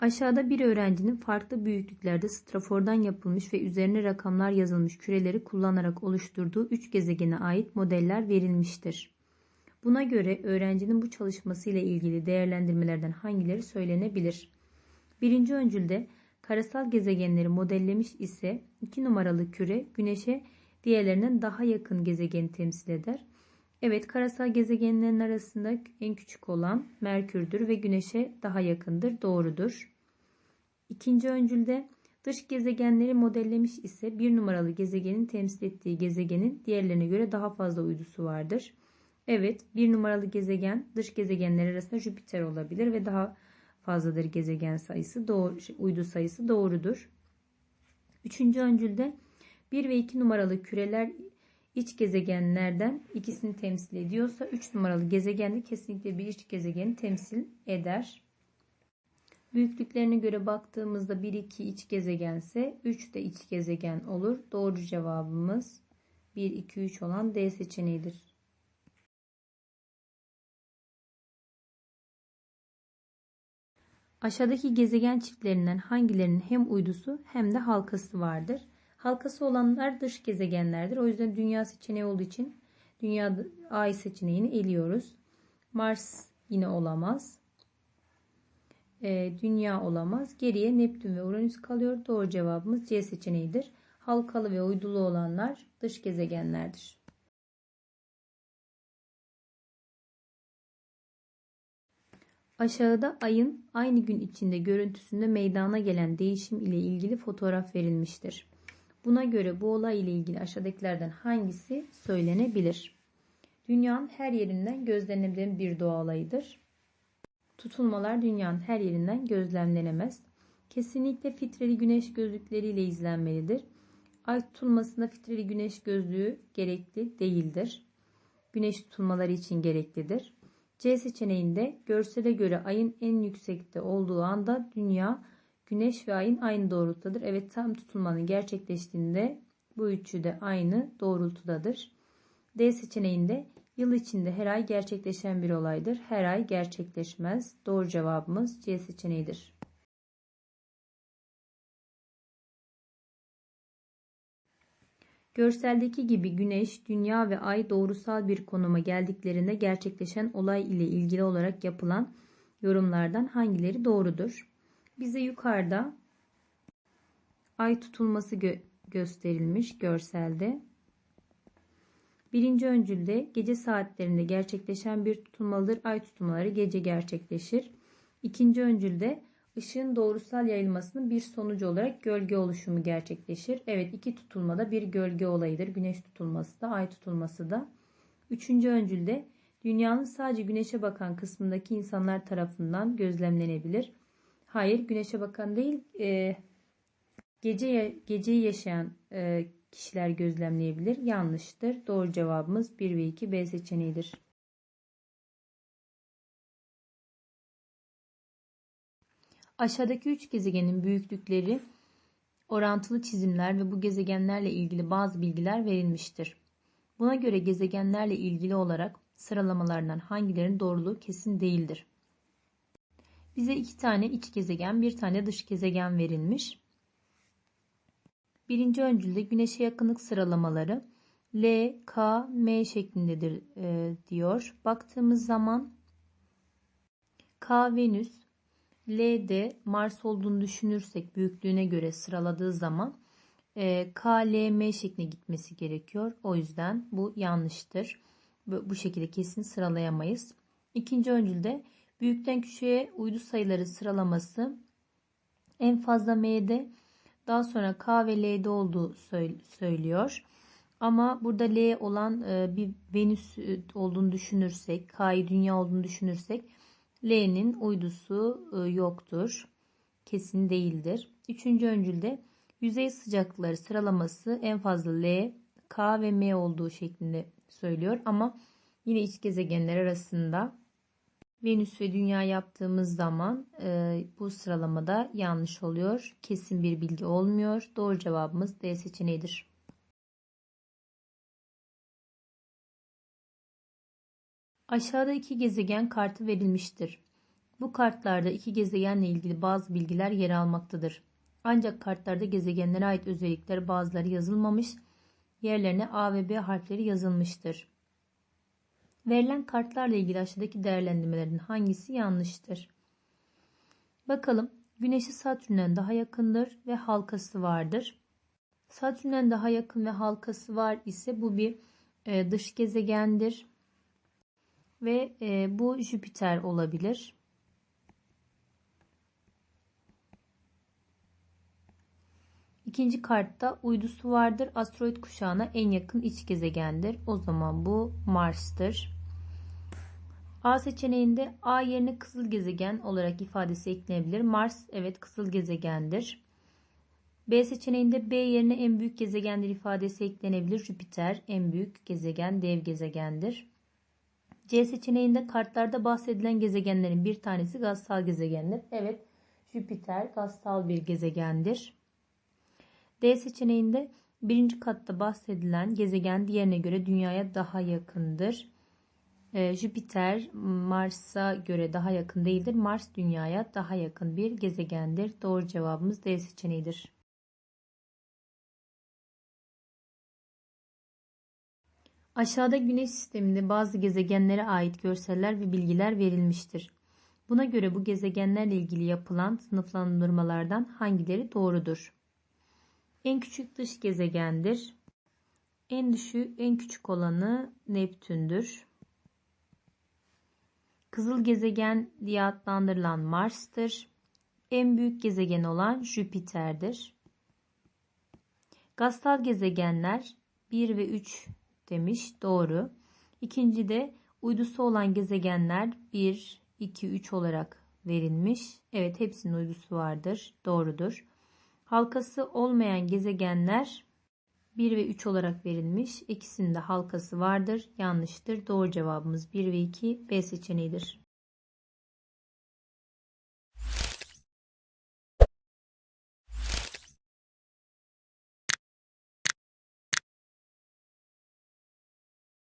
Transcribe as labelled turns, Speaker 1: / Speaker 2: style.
Speaker 1: Aşağıda bir öğrencinin farklı büyüklüklerde strafordan yapılmış ve üzerine rakamlar yazılmış küreleri kullanarak oluşturduğu üç gezegene ait modeller verilmiştir. Buna göre öğrencinin bu çalışmasıyla ilgili değerlendirmelerden hangileri söylenebilir? Birinci öncülde karasal gezegenleri modellemiş ise 2 numaralı küre Güneş'e diğerlerinden daha yakın gezegeni temsil eder. Evet karasal gezegenlerin arasında en küçük olan Merkür'dür ve Güneş'e daha yakındır. Doğrudur. İkinci öncülde dış gezegenleri modellemiş ise bir numaralı gezegenin temsil ettiği gezegenin diğerlerine göre daha fazla uydusu vardır. Evet bir numaralı gezegen dış gezegenler arasında Jüpiter olabilir ve daha fazladır gezegen sayısı, doğru, şey, uydu sayısı doğrudur. Üçüncü öncülde 1 ve 2 numaralı küreler iç gezegenlerden ikisini temsil ediyorsa 3 numaralı gezegen de kesinlikle bir iç gezegeni temsil eder. Büyüklüklerine göre baktığımızda 1 2 iç gezegense 3 de iç gezegen olur. Doğru cevabımız 1 2 3 olan D seçeneğidir. Aşağıdaki gezegen çiftlerinden hangilerinin hem uydusu hem de halkası vardır? Halkası olanlar dış gezegenlerdir. O yüzden dünya seçeneği olduğu için dünya ay seçeneğini eliyoruz. Mars yine olamaz. Ee, dünya olamaz. Geriye Neptün ve Uranüs kalıyor. Doğru cevabımız C seçeneğidir. Halkalı ve uydulu olanlar dış gezegenlerdir. Aşağıda ayın aynı gün içinde görüntüsünde meydana gelen değişim ile ilgili fotoğraf verilmiştir. Buna göre bu olay ile ilgili aşağıdakilerden hangisi söylenebilir? Dünyanın her yerinden gözlenebilen bir doğa olayıdır. Tutulmalar dünyanın her yerinden gözlemlenemez. Kesinlikle filtreli güneş gözlükleriyle izlenmelidir. Ay tutulmasında filtreli güneş gözlüğü gerekli değildir. Güneş tutulmaları için gereklidir. C seçeneğinde görsele göre ayın en yüksekte olduğu anda dünya, güneş ve ayın aynı doğrultudadır. Evet tam tutulmanın gerçekleştiğinde bu üçü de aynı doğrultudadır. D seçeneğinde yıl içinde her ay gerçekleşen bir olaydır. Her ay gerçekleşmez. Doğru cevabımız C seçeneğidir. Görseldeki gibi Güneş, Dünya ve Ay doğrusal bir konuma geldiklerinde gerçekleşen olay ile ilgili olarak yapılan yorumlardan hangileri doğrudur? Bize yukarıda ay tutulması gö gösterilmiş görselde. Birinci öncülde gece saatlerinde gerçekleşen bir tutulmalıdır. Ay tutulmaları gece gerçekleşir. İkinci öncülde ışığın doğrusal yayılmasının bir sonucu olarak gölge oluşumu gerçekleşir. Evet iki tutulmada bir gölge olayıdır. Güneş tutulması da ay tutulması da. Üçüncü öncülde dünyanın sadece güneşe bakan kısmındaki insanlar tarafından gözlemlenebilir. Hayır güneşe bakan değil e, gece geceyi yaşayan e, kişiler gözlemleyebilir. Yanlıştır. Doğru cevabımız 1 ve 2 B seçeneğidir. Aşağıdaki üç gezegenin büyüklükleri orantılı çizimler ve bu gezegenlerle ilgili bazı bilgiler verilmiştir. Buna göre gezegenlerle ilgili olarak sıralamalardan hangilerinin doğruluğu kesin değildir. Bize iki tane iç gezegen, bir tane dış gezegen verilmiş. Birinci öncülde güneşe yakınlık sıralamaları L, K, M şeklindedir e, diyor. Baktığımız zaman K Venüs, L'de Mars olduğunu düşünürsek büyüklüğüne göre sıraladığı zaman e, K, L, M şekline gitmesi gerekiyor. O yüzden bu yanlıştır. Bu şekilde kesin sıralayamayız. İkinci öncülde büyükten küçüğe uydu sayıları sıralaması en fazla M'de daha sonra K ve L'de olduğu söylüyor. Ama burada L olan e, bir Venüs e, olduğunu düşünürsek, K'yı dünya olduğunu düşünürsek L'nin uydusu e, yoktur. Kesin değildir. Üçüncü öncülde yüzey sıcaklıkları sıralaması en fazla L, K ve M olduğu şeklinde söylüyor. Ama yine iç gezegenler arasında Venüs ve Dünya yaptığımız zaman e, bu sıralamada yanlış oluyor. Kesin bir bilgi olmuyor. Doğru cevabımız D seçeneğidir. Aşağıda iki gezegen kartı verilmiştir. Bu kartlarda iki gezegenle ilgili bazı bilgiler yer almaktadır. Ancak kartlarda gezegenlere ait özellikler bazıları yazılmamış, yerlerine A ve B harfleri yazılmıştır. Verilen kartlarla ilgili aşağıdaki değerlendirmelerin hangisi yanlıştır? Bakalım. Güneşi Satürn'den daha yakındır ve halkası vardır. Satürn'den daha yakın ve halkası var ise bu bir e, dış gezegendir. Ve e, bu Jüpiter olabilir. İkinci kartta uydusu vardır. Asteroid kuşağına en yakın iç gezegendir. O zaman bu Mars'tır. A seçeneğinde A yerine kızıl gezegen olarak ifadesi eklenebilir. Mars evet kızıl gezegendir. B seçeneğinde B yerine en büyük gezegendir ifadesi eklenebilir. Jüpiter en büyük gezegen, dev gezegendir. C seçeneğinde kartlarda bahsedilen gezegenlerin bir tanesi gazsal gezegendir. Evet, Jüpiter gazsal bir gezegendir. D seçeneğinde birinci katta bahsedilen gezegen diğerine göre Dünya'ya daha yakındır. Ee, Jüpiter Mars'a göre daha yakın değildir. Mars Dünya'ya daha yakın bir gezegendir. Doğru cevabımız D seçeneğidir. Aşağıda Güneş sisteminde bazı gezegenlere ait görseller ve bilgiler verilmiştir. Buna göre bu gezegenlerle ilgili yapılan sınıflandırmalardan hangileri doğrudur? En küçük dış gezegendir. En düşüğü, en küçük olanı Neptün'dür. Kızıl gezegen diye adlandırılan Mars'tır. En büyük gezegen olan Jüpiter'dir. Gazsal gezegenler 1 ve 3 demiş. Doğru. İkinci de uydusu olan gezegenler 1, 2, 3 olarak verilmiş. Evet hepsinin uydusu vardır. Doğrudur. Halkası olmayan gezegenler 1 ve 3 olarak verilmiş. İkisinin de halkası vardır. Yanlıştır. Doğru cevabımız 1 ve 2 B seçeneğidir.